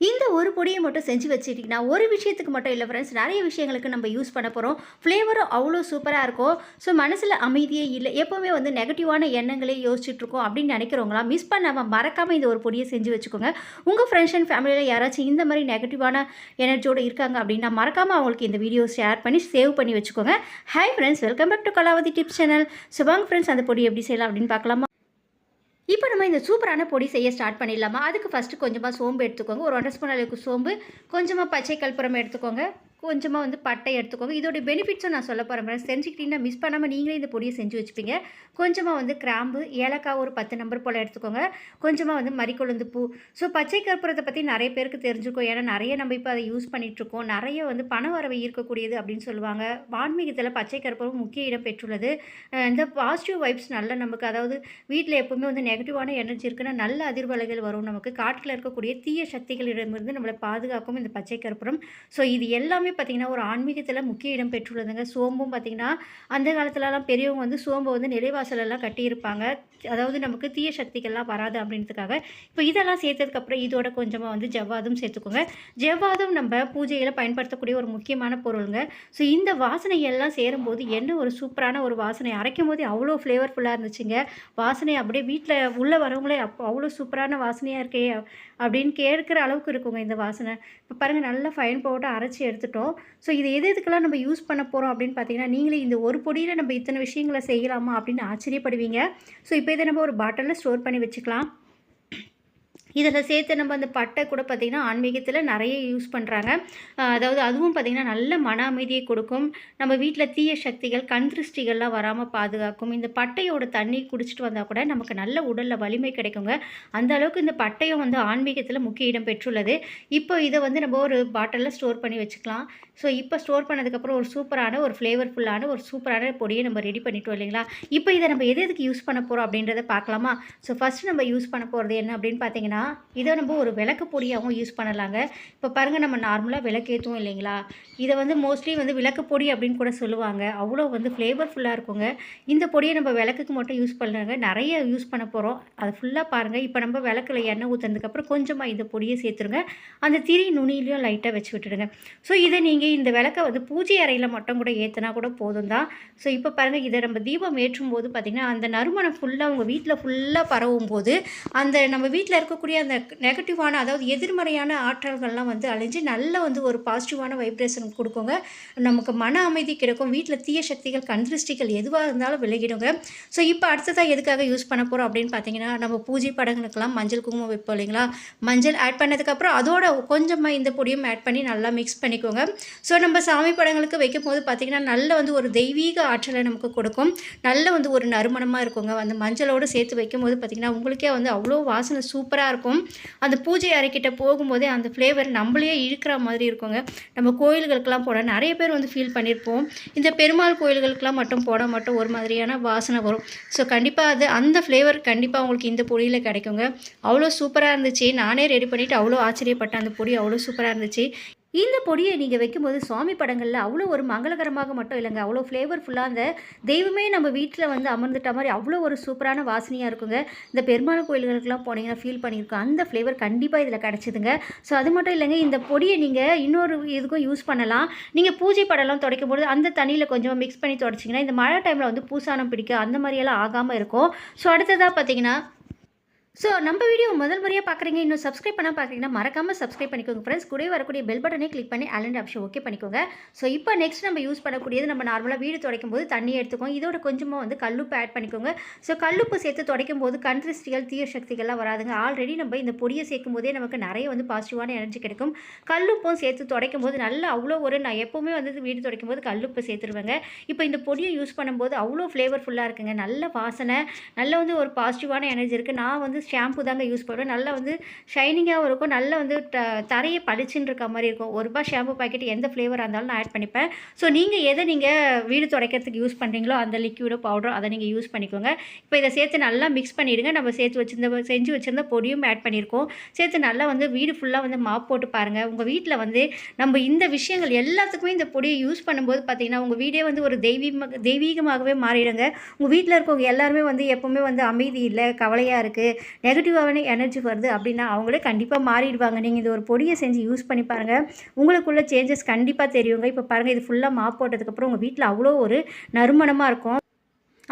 இந்த ஒரு பொடியை மட்டும் செஞ்சு வச்சுட்டிங்கன்னா ஒரு விஷயத்துக்கு மட்டும் இல்லை ஃப்ரெண்ட்ஸ் நிறைய விஷயங்களுக்கு நம்ம யூஸ் பண்ண போகிறோம் ஃப்ளேவரும் அவ்வளோ சூப்பராக இருக்கும். ஸோ மனசில் அமைதியே இல்லை. எப்போவுமே வந்து நெகட்டிவான எண்ணங்களே யோசிச்சுட்டு இருக்கோம் அப்படின்னு நினைக்கிறவங்களாம் மிஸ் பண்ணாமல் மறக்காமல் இந்த ஒரு பொடியை செஞ்சு வச்சுக்கோங்க. உங்கள் ஃப்ரெண்ட்ஸ் அண்ட் ஃபேமிலியில் யாராச்சும் இந்த மாதிரி நெகட்டிவான எனர்ஜியோடு இருக்காங்க அப்படின்னா மறக்காமல் அவங்களுக்கு இந்த வீடியோ ஷேர் பண்ணி சேவ் பண்ணி வச்சுக்கோங்க. Hi friends welcome back to Kalavathi tips channel so friends அந்த பொடி எப்படி செய்யலாம் அப்படின்னு பார்க்கலாமா? இப்போ நம்ம இந்த சூப்பரான பொடி செய்ய ஸ்டார்ட் பண்ணிடலாமா? அதுக்கு ஃபஸ்ட்டு கொஞ்சமாக சோம்பு எடுத்துக்கோங்க. ஒரு ஒன்றரை ஸ்பூன் அளவுக்கு சோம்பு. கொஞ்சமாக பச்சை கற்பூரம் எடுத்துக்கோங்க. கொஞ்சமாக வந்து பட்டை எடுத்துக்கோங்க. இதோடைய பெனிஃபிட்ஸும் நான் சொல்ல போகிறேன் ஃப்ரெண்ட்ஸ் தெரிஞ்சுக்கிட்டீங்கன்னா மிஸ் பண்ணாமல் நீங்களே இந்த பொடியை செஞ்சு வச்சுப்பீங்க. கொஞ்சமாக வந்து கிராம்பு ஏலக்காய் ஒரு பத்து நம்பர் போல் எடுத்துக்கோங்க. கொஞ்சமாக வந்து மறிக்கொழுந்து பூ. ஸோ பச்சை கற்பூரத்தை பற்றி நிறைய பேருக்கு தெரிஞ்சிருக்கும். ஏன்னா நிறைய நம்ம இப்போ அதை யூஸ் பண்ணிகிட்ருக்கோம் நிறைய வந்து பண வரவை ஈர்க்கக்கூடியது அப்படின்னு சொல்லுவாங்க. வான்மீகத்தில் பச்சை கற்பூரம் முக்கிய இடம் பெற்றுள்ளது. இந்த பாசிட்டிவ் வைப்ஸ் நல்ல நமக்கு அதாவது வீட்டில் எப்போவுமே வந்து நெகட்டிவான எனர்ஜி இருக்குன்னா நல்ல அதிர்வலைகள் வரும் நமக்கு. காட்டில் இருக்கக்கூடிய தீய சக்திகளிடமிருந்து நம்மளை பாதுகாக்கும் இந்த பச்சை கற்பூரம். ஸோ இது எல்லாமே பார்த்திங்கன்னா ஒரு ஆன்மீகத்தில் முக்கிய இடம் பெற்றுள்ளதுங்க. சோம்பும் பார்த்திங்கன்னா அந்த காலத்துலலாம் பெரியவங்க வந்து சோம்பை வந்து நிலைவாசலெல்லாம் கட்டியிருப்பாங்க. அதாவது நமக்கு தீய சக்திகள்லாம் வராது அப்படின்றதுக்காக. இப்போ இதெல்லாம் சேர்த்ததுக்கப்புறம் இதோட கொஞ்சமாக வந்து ஜவ்வாதும் சேர்த்துக்கோங்க. ஜவ்வாதும் நம்ம பூஜையில் பயன்படுத்தக்கூடிய ஒரு முக்கியமான பொருளுங்க. ஸோ இந்த வாசனை எல்லாம் சேரும்போது என்ன ஒரு சூப்பரான ஒரு வாசனை? அரைக்கும் போது அவ்வளோ ஃப்ளேவர்ஃபுல்லாக இருந்துச்சுங்க. வாசனை அப்படியே வீட்டில் உள்ளே வரவங்களே அப்போ அவ்வளோ சூப்பரான வாசனையாக இருக்கே அப்படின்னு கேட்குற அளவுக்கு இருக்குங்க இந்த வாசனை. இப்போ பாருங்கள் நல்லா ஃபைன் போட்டு அரைச்சி எடுத்துட்டோம். ஸோ இது எது எதுக்கெல்லாம் நம்ம யூஸ் பண்ண போகிறோம் அப்படின்னு பார்த்தீங்கன்னா நீங்களே இந்த ஒரு பொடியில் நம்ம இத்தனை விஷயங்களை செய்யலாமா அப்படின்னு ஆச்சரியப்படுவீங்க. ஸோ இப்போ இதை நம்ம ஒரு பாட்டிலில் ஸ்டோர் பண்ணி வச்சுக்கலாம். இதில் சேர்த்து நம்ம அந்த பட்டை கூட பார்த்திங்கன்னா ஆன்மீகத்தில் நிறைய யூஸ் பண்ணுறாங்க. அதாவது அதுவும் பார்த்திங்கன்னா நல்ல மன அமைதியை கொடுக்கும். நம்ம வீட்டில் தீய சக்திகள் கண் திருஷ்டிகள்லாம் வராமல் பாதுகாக்கும். இந்த பட்டையோட தண்ணி குடிச்சிட்டு வந்தால் கூட நமக்கு நல்ல உடலில் வலிமை கிடைக்குங்க. அந்த அளவுக்கு இந்த பட்டயம் வந்து ஆன்மீகத்தில் முக்கிய இடம் பெற்றுள்ளது. இப்போ இதை வந்து நம்ம ஒரு பாட்டிலில் ஸ்டோர் பண்ணி வச்சுக்கலாம். ஸோ இப்போ ஸ்டோர் பண்ணதுக்கப்புறம் ஒரு சூப்பரான ஒரு ஃப்ளேவர்ஃபுல்லான ஒரு சூப்பரான பொடியை நம்ம ரெடி பண்ணிட்டோம் இல்லைங்களா? இப்போ இதை நம்ம எது எதுக்கு யூஸ் பண்ண போகிறோம் அப்படின்றத பார்க்கலாமா? ஸோ ஃபஸ்ட்டு நம்ம யூஸ் பண்ண போகிறது என்ன அப்படின்னு பார்த்தீங்கன்னா இதை நம்ம ஒரு விளக்கு பொடியாகவும் யூஸ் பண்ணலாங்க. இப்போ பாருங்கள் நம்ம நார்மலாக விளக்கேற்றும் இல்லைங்களா? இதை வந்து மோஸ்ட்லி வந்து விளக்கு பொடி அப்படின்னு கூட சொல்லுவாங்க. அவ்வளோ வந்து ஃப்ளேவர்ஃபுல்லாக இருக்குங்க. இந்த பொடியை நம்ம விளக்குக்கு மட்டும் யூஸ் பண்ணலாங்க நிறைய யூஸ் பண்ண போகிறோம் அது ஃபுல்லாக பாருங்கள் இப்போ நம்ம விளக்கில் எண்ணெய் ஊற்றுனதுக்கப்புறம் கொஞ்சமாக இந்த பொடியை சேர்த்துருங்க. அந்த திரி நுனியிலையும் லைட்டாக வச்சு விட்டுடுங்க. ஸோ இதை நீங்கள் இந்த விளக்கை வந்து பூஜை அறையில் மட்டும் கூட ஏற்றினா கூட போதும் தான் ஸோ இப்போ பாருங்கள் இதை நம்ம தீபம் ஏற்றும் போது பார்த்திங்கன்னா அந்த நறுமணம் ஃபுல்லாக உங்கள் வீட்டில் ஃபுல்லாக பரவும் போது அந்த நம்ம வீட்டில் இருக்கக்கூடிய அந்த நெகட்டிவான அதாவது எதிர்மறையான ஆற்றல்கள்லாம் வந்து அழிஞ்சு நல்ல வந்து ஒரு பாசிட்டிவான வைப்ரேஷன் கொடுக்குங்க. நமக்கு மன அமைதி கிடைக்கும். வீட்டில் தீய சக்திகள் கந்திருஷ்டிகள் எதுவாக இருந்தாலும் விலகிடுங்க. ஸோ இப்போ அடுத்ததாக எதுக்காக யூஸ் பண்ண போகிறோம் அப்படின்னு பார்த்தீங்கன்னா நம்ம பூஜை படங்களுக்கெல்லாம் மஞ்சள் குங்குமம் வைப்போம் இல்லைங்களா? மஞ்சள் ஆட் பண்ணதுக்கப்புறம் அதோட கொஞ்சமாக இந்த பொடியும் ஆட் பண்ணி நல்லா மிக்ஸ் பண்ணிக்கோங்க. ஸோ நம்ம சாமி படங்களுக்கு வைக்கும் போது பார்த்திங்கன்னா நல்ல வந்து ஒரு தெய்வீக ஆற்றலை நமக்கு கொடுக்கும். நல்ல வந்து ஒரு நறுமணமாக இருக்குங்க. அந்த மஞ்சளோடு சேர்த்து வைக்கும் போது பார்த்திங்கன்னா உங்களுக்கே வந்து அவ்வளோ வாசனை சூப்பராக இருக்கும். அந்த பூஜை அறைக்கிட்ட போகும்போதே அந்த ஃப்ளேவர் நம்மளையே இழுக்கிற மாதிரி இருக்குங்க. நம்ம கோயில்களுக்கெல்லாம் போனால் நிறைய பேர் வந்து ஃபீல் பண்ணியிருப்போம் இந்த பெருமாள் கோயில்களுக்கெல்லாம் மட்டும் போனால் மட்டும் ஒரு மாதிரியான வாசனை வரும். ஸோ கண்டிப்பாக அது அந்த ஃப்ளேவர் கண்டிப்பாக உங்களுக்கு இந்த பொடியில் கிடைக்குங்க. அவ்வளோ சூப்பராக இருந்துச்சு. நானே ரெடி பண்ணிவிட்டு அவ்வளோ ஆச்சரியப்பட்டேன் அந்த பொடி அவ்வளோ சூப்பராக இருந்துச்சு. இந்த பொடியை நீங்கள் வைக்கும்போது சுவாமி படங்களில் அவ்வளோ ஒரு மங்களகரமாக மட்டும் இல்லைங்க. அவ்வளோ ஃப்ளேவர்ஃபுல்லாக அந்த தெய்வமே நம்ம வீட்டில் வந்து அமர்ந்துட்ட மாதிரி அவ்வளோ ஒரு சூப்பரான வாசனையாக இருக்குங்க. இந்த பெருமாள் கோயில்களுக்கெல்லாம் போனீங்கன்னா ஃபீல் பண்ணியிருக்கோம் அந்த ஃப்ளேவர் கண்டிப்பாக இதில் கிடச்சிதுங்க. ஸோ அது மட்டும் இல்லைங்க இந்த பொடியை நீங்கள் இன்னொரு இதுக்கும் யூஸ் பண்ணலாம். நீங்கள் பூஜை படம்லாம் துடைக்கும் போது அந்த தண்ணியில் கொஞ்சம் மிக்ஸ் பண்ணி துடைச்சிங்கன்னா இந்த மழை டைமில் வந்து பூசானம் பிடிக்க அந்த மாதிரியெல்லாம் ஆகாமல் இருக்கும். ஸோ அடுத்ததாக பார்த்தீங்கன்னா ஸோ நம்ம வீடியோ முதல் முறையாக பார்க்குறீங்க இன்னும் சப்ஸ்கிரைப் பண்ணால் பார்க்குறீங்கன்னா மறக்காமல் சப்ஸ்கிரைப் பண்ணிக்கோங்க ஃப்ரெண்ட்ஸ் கூட வரக்கூடிய பெல் பட்டனே கிளிக் பண்ணி அலண்ட் ஆப்ஷன் ஓகே பண்ணிக்கோங்க. ஸோ இப்போ நெக்ஸ்ட் நம்ம யூஸ் பண்ணக்கூடியது நம்ம நார்மலாக வீடு துடைக்கும் போது தண்ணி எடுத்துக்கோங்க. இதோட கொஞ்சமாக வந்து கல்லுப்பு ஆட் பண்ணிக்கோங்க. ஸோ கல்லுப்பு சேர்த்து துடைக்கும் போது கண்ட்ரிஸ்டிகள் தீய சக்திகள்லாம் வராதுங்க. ஆல்ரெடி நம்ம இந்த பொடியை சேர்க்கும் போதே நமக்கு நிறைய வந்து பாசிட்டிவான எனர்ஜி கிடைக்கும். கல்லுப்பும் சேர்த்து துடைக்கும் போது நல்லா அவ்வளோ ஒரு நான் எப்போவுமே வந்து வீடு துடைக்கும் போது கல்லுப்பு சேர்த்துருவேங்க. இப்போ இந்த பொடியை யூஸ் பண்ணும்போது அவ்வளோ ஃப்ளேவர்ஃபுல்லாக இருக்குங்க. நல்ல வாசனை நல்ல வந்து ஒரு பாசிட்டிவான எனர்ஜி இருக்குது நான் வந்து ஷாம்பு தாங்க யூஸ் பண்ணுவேன். நல்லா வந்து ஷைனிங்காகவும் இருக்கும். நல்லா வந்து ட தரையை பளிச்சுன்னு இருக்க மாதிரி இருக்கும். ஒரு ரூபாய் ஷாம்பு பாக்கெட் எந்த ஃப்ளேவராக இருந்தாலும் நான் ஆட் பண்ணிப்பேன். ஸோ நீங்கள் எதை நீங்கள் வீடு துடைக்கிறதுக்கு யூஸ் பண்ணுறீங்களோ அந்த லிக்யூடோ பவுடரோ அதை நீங்கள் யூஸ் பண்ணிக்கோங்க. இப்போ இதை சேர்த்து நல்லா மிக்ஸ் பண்ணிவிடுங்க நம்ம சேர்த்து வச்சிருந்த செஞ்சு வச்சுருந்த பொடியும் ஆட் பண்ணியிருக்கோம் சேர்த்து நல்லா வந்து வீடு ஃபுல்லாக வந்து மாப் போட்டு பாருங்கள் உங்கள் வீட்டில் வந்து நம்ம இந்த விஷயங்கள் எல்லாத்துக்குமே இந்த பொடியை யூஸ் பண்ணும்போது பார்த்தீங்கன்னா உங்கள் வீடே வந்து ஒரு தெய்வீக தெய்வீகமாகவே மாறிடுங்க. உங்கள் வீட்டில் இருக்கவங்க எல்லாருமே வந்து எப்போவுமே வந்து அமைதி இல்லை கவலையாக இருக்குது நெகட்டிவான எனர்ஜி வருது அப்படின்னா அவங்களே கண்டிப்பாக மாறிடுவாங்க. நீங்கள் இது ஒரு பொடியை செஞ்சு யூஸ் பண்ணி பாருங்கள் உங்களுக்குள்ள சேஞ்சஸ் கண்டிப்பாக தெரியுங்க. இப்போ பாருங்கள் இது ஃபுல்லாக மாப் போட்டதுக்கப்புறம் உங்கள் வீட்டில் அவ்வளோ ஒரு நறுமணமாக இருக்கும்.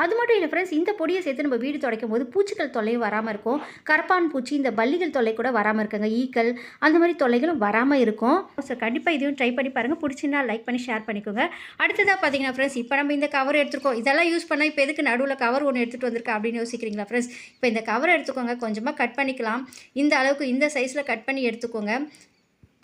அது மட்டும் இல்லை ஃப்ரெண்ட்ஸ் இந்த பொடியை சேர்த்து நம்ம வீடு துடைக்கும் போது பூச்சிகள் தொல்லையும் வராமல் இருக்கும். கரப்பான் பூச்சி இந்த பள்ளிகள் தொல்லை கூட வராமல் இருக்குங்க. ஈக்கள் அந்த மாதிரி தொல்லைகளும் வராமல் இருக்கும். ஸோ கண்டிப்பாக இதையும் ட்ரை பண்ணி பாருங்கள் பிடிச்சிருந்தா லைக் பண்ணி ஷேர் பண்ணிக்கோங்க. அடுத்ததாக பார்த்தீங்கன்னா ஃப்ரெண்ட்ஸ் இப்போ நம்ம இந்த கவர் எடுத்துருக்கோம். இதெல்லாம் யூஸ் பண்ணால் இப்போ எதுக்கு நடுவில் கவர் ஒன்று எடுத்துகிட்டு வந்திருக்கேன் அப்படின்னு யோசிக்கிறீங்களா ஃப்ரெண்ட்ஸ் இப்போ இந்த கவர் எடுத்துக்கோங்க. கொஞ்சமாக கட் பண்ணிக்கலாம். இந்த அளவுக்கு இந்த சைஸில் கட் பண்ணி எடுத்துக்கோங்க.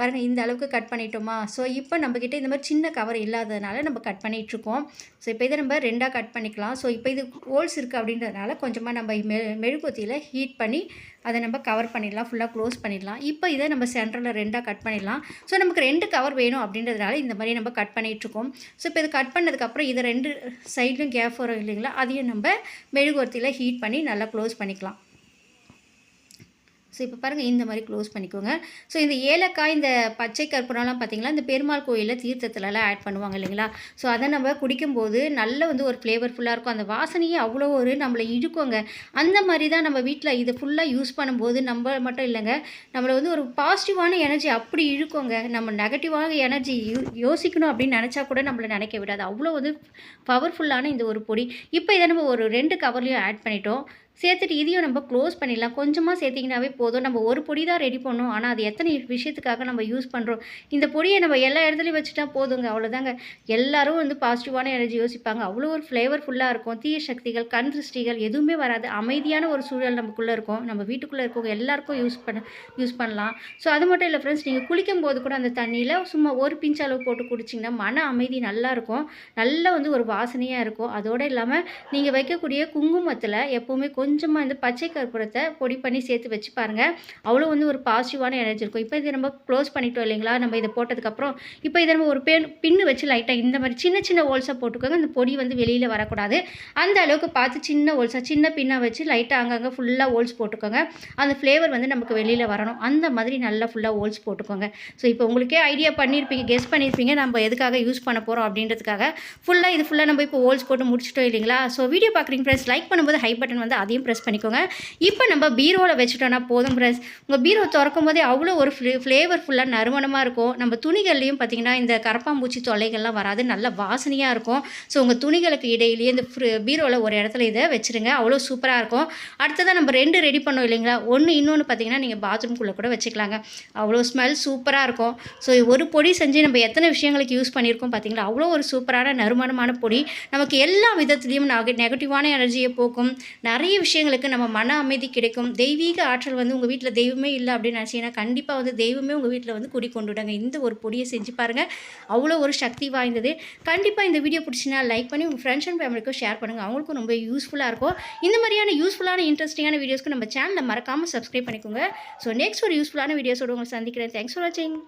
பாருங்கள் இந்த அளவுக்கு கட் பண்ணிட்டோமா? ஸோ இப்போ நம்மக்கிட்ட இந்த மாதிரி சின்ன கவர் இல்லாததுனால நம்ம கட் பண்ணிகிட்ருக்கோம் ஸோ இப்போ இதை நம்ம ரெண்டாக கட் பண்ணிக்கலாம். ஸோ இப்போ இது ஹோல்ஸ் இருக்குது அப்படின்றதுனால கொஞ்சமாக நம்ம மெ மெழுகுத்தியில் ஹீட் பண்ணி அதை நம்ம கவர் பண்ணிடலாம். ஃபுல்லாக க்ளோஸ் பண்ணிடலாம். இப்போ இதை நம்ம சென்டரில் ரெண்டாக கட் பண்ணிடலாம். ஸோ நமக்கு ரெண்டு கவர் வேணும் அப்படின்றதுனால இந்த மாதிரி நம்ம கட் பண்ணிகிட்ருக்கோம் ஸோ இப்போ இது கட் பண்ணதுக்கப்புறம் இதை ரெண்டு சைட்லையும் கேப் வரும் இல்லைங்களா? அதையும் நம்ம மெழுகுவர்த்தியில் ஹீட் பண்ணி நல்லா க்ளோஸ் பண்ணிக்கலாம். ஸோ இப்போ பாருங்கள் இந்த மாதிரி க்ளோஸ் பண்ணிக்கோங்க. ஸோ இந்த ஏலக்காய் இந்த பச்சை கற்பூரம்லாம் பார்த்திங்களா இந்த பெருமாள் கோயிலில் தீர்த்தத்துலலாம் ஆட் பண்ணுவாங்க இல்லைங்களா? ஸோ அதை நம்ம குடிக்கும்போது நல்ல வந்து ஒரு ஃப்ளேவர்ஃபுல்லாக இருக்கும். அந்த வாசனையே அவ்வளோ ஒரு நம்மளை இழுக்குங்க. அந்த மாதிரி தான் நம்ம வீட்டில் இது ஃபுல்லாக யூஸ் பண்ணும்போது நம்ம மட்டும் இல்லைங்க நம்மளை வந்து ஒரு பாசிட்டிவான எனர்ஜி அப்படி இழுக்குங்க. நம்ம நெகட்டிவான எனர்ஜி யோசிக்கணும் அப்படின்னு நினச்சா கூட நம்மளை நினைக்க விடாது. அவ்வளோ வந்து பவர்ஃபுல்லான இந்த ஒரு பொடி. இப்போ இதை நம்ம ஒரு ரெண்டு கவர்லேயும் ஆட் பண்ணிட்டோம். சேர்த்துட்டு இதையும் நம்ம க்ளோஸ் பண்ணிடலாம். கொஞ்சமாக சேர்த்திங்கனாவே போதும். நம்ம ஒரு பொடி தான் ரெடி பண்ணோம். ஆனால் அது எத்தனை விஷயத்துக்காக நம்ம யூஸ் பண்ணுறோம் இந்த பொடியை நம்ம எல்லா இடத்துலையும் வச்சுட்டா போதுங்க. அவ்வளோதாங்க எல்லோரும் வந்து பாசிட்டிவான எனர்ஜி யோசிப்பாங்க. அவ்வளோ ஒரு ஃப்ளேவர்ஃபுல்லாக இருக்கும். தீய சக்திகள் கண் திருஷ்டிகள் எதுவுமே வராது. அமைதியான ஒரு சூழல் நமக்குள்ளே இருக்கும். நம்ம வீட்டுக்குள்ளே இருக்கவங்க எல்லாருக்கும் யூஸ் பண்ண யூஸ் பண்ணலாம். ஸோ அது மட்டும் இல்லை ஃப்ரெண்ட்ஸ் நீங்கள் குளிக்கும் போது கூட அந்த தண்ணியில் சும்மா ஒரு பிஞ்ச் அளவு போட்டு குடிச்சிங்கன்னா மன அமைதி நல்லா நல்ல வந்து ஒரு வாசனையாக இருக்கும். அதோடு இல்லாமல் நீங்கள் வைக்கக்கூடிய குங்குமத்தில் எப்போவுமே கொஞ்சமாக இந்த பச்சை கற்பூரத்தை பொடி பண்ணி சேர்த்து வச்சு பாருங்கள் அவ்வளோ வந்து ஒரு பாசிட்டிவான எனர்ஜி இருக்கும். இப்போ இதை நம்ம க்ளோஸ் பண்ணிட்டோம் இல்லைங்களா? நம்ம இதை போட்டதுக்கப்புறம் இப்போ இதை நம்ம ஒரு பெண் பின்னு வச்சு லைட்டாக இந்த மாதிரி சின்ன சின்ன ஹோல்ஸாக போட்டுக்கோங்க. அந்த பொடி வந்து வெளியில் வரக்கூடாது. அந்த அளவுக்கு பார்த்து சின்ன ஹோல்ஸாக சின்ன பின்னாக வச்சு லைட்டாக அங்கங்கே ஃபுல்லாக ஹோல்ஸ் போட்டுக்கோங்க. அந்த ஃப்ளேவர் வந்து நமக்கு வெளியில் வரணும். அந்த மாதிரி நல்லா ஃபுல்லாக ஹோல்ஸ் போட்டுக்கோங்க. ஸோ இப்போ உங்களுக்கே ஐடியா பண்ணியிருப்பீங்க கெஸ் பண்ணியிருப்பீங்க நம்ம எதுக்காக யூஸ் பண்ண போகிறோம் அப்படின்றதுக்காக. ஃபுல்லாக இது ஃபுல்லாக நம்ம இப்போ ஹோல்ஸ் போட்டு முடிச்சிட்டோம் இல்லைங்களா? ஸோ வீடியோ பார்க்குறீங்க ஃப்ரெண்ட்ஸ் லைக் பண்ணும்போது ஹை பட்டன் வந்து அதையும் ப்ரெஸ் பண்ணிக்கோங்க. இப்போ நம்ம பீரோவில் வச்சுட்டோன்னா போதும் ப்ரெஸ் உங்கள் பீரோ திறக்கும் போதே அவ்வளோ ஒரு ஃப்ளே ஃப்ளேவர்ஃபுல்லாக நறுமணமாக இருக்கும். நம்ம துணிகள்லையும் பார்த்தீங்கன்னா இந்த கரப்பாம்பூச்சி தொல்லைகள்லாம் வராது. நல்ல வாசனையாக இருக்கும். ஸோ உங்கள் துணிகளுக்கு இடையிலேயே இந்த பீரோவில் ஒரு இடத்துல இதை வச்சுருங்க. அவ்வளோ சூப்பராக இருக்கும். அடுத்ததாக நம்ம ரெண்டு ரெடி பண்ணோம் இல்லைங்களா? ஒன்று இன்னொன்று பார்த்தீங்கன்னா நீங்கள் பாத்ரூம்குள்ளே கூட வச்சுக்கலாங்க. அவ்வளோ ஸ்மெல் சூப்பராக இருக்கும். ஸோ ஒரு பொடி செஞ்சு நம்ம எத்தனை விஷயங்களுக்கு யூஸ் பண்ணியிருக்கோம் பார்த்திங்களா அவ்வளோ ஒரு சூப்பரான நறுமணமான பொடி. நமக்கு எல்லா விதத்துலேயும் நெகட்டிவான எனர்ஜியை போக்கும். நிறைய விஷயங்களுக்கு நம்ம மன அமைதி கிடைக்கும். தெய்வீக ஆற்றல் வந்து உங்கள் வீட்டில் தெய்வமே இல்லை அப்படின்னு நினச்சிங்கன்னா கண்டிப்பாக வந்து தெய்வமே உங்கள் வீட்டில் வந்து குடி கொண்டு விடுங்க இந்த ஒரு பொடியை செஞ்சு பாருங்கள் அவ்வளோ ஒரு சக்தி வாய்ந்தது. கண்டிப்பாக இந்த வீடியோ பிடிச்சினா லைக் பண்ணி உங்கள் ஃப்ரெண்ட்ஸ் அண்ட் ஃபேமிலிக்கும் ஷேர் பண்ணுங்கள் அவங்களுக்கும் ரொம்ப யூஸ்ஃபுல்லாக இருக்கும். இந்த மாதிரியான யூஸ்ஃபுல்லான இன்ட்ரெஸ்டிங்கான வீடியோஸ்க்கு நம்ம சேனலை மறக்காமல் சப்ஸ்கிரைப் பண்ணிக்கோங்க. ஸோ நெக்ஸ்ட் ஒரு யூஸ்ஃபுல்லான வீடியோஸோடு உங்களை சந்திக்கிறேன். தேங்க்ஸ் ஃபார் வாட்சிங்